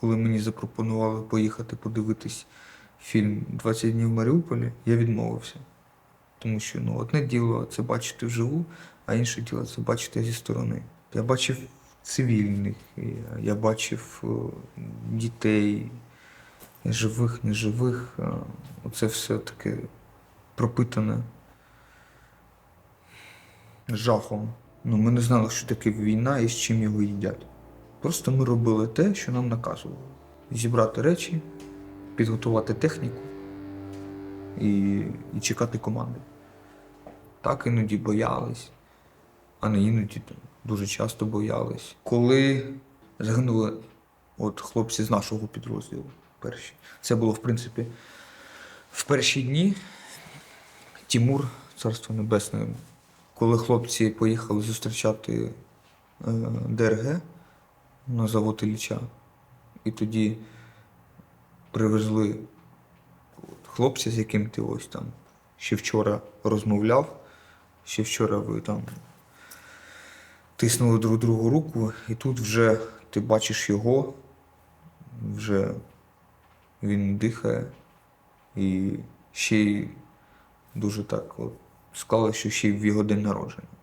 коли мені запропонували поїхати подивитись фільм «20 днів в Маріуполі, я відмовився. Тому що ну, одне діло це бачити вживу, а інше діло це бачити зі сторони. Я бачив цивільних, я, бачив е, дітей, живих, неживих. е, Оце все таке пропитане жахом. Ну, ми не знали, що таке війна і з чим його їдять. Просто ми робили те, що нам наказували. Зібрати речі, підготувати техніку і, і чекати команди. Так іноді боялись, а не іноді дуже часто боялись. Коли загинули от хлопці з нашого підрозділу перші. Це було, в принципі, в перші дні Тімур, царство небесне, коли хлопці поїхали зустрічати е, ДРГ на завод Ілліча, і тоді привезли хлопця, з яким ти ось там ще вчора розмовляв, ще вчора ви там тиснули друг другу руку, і тут вже ти бачиш його, вже він дихає, і ще й дуже так от склалося, що ще й в його день народження.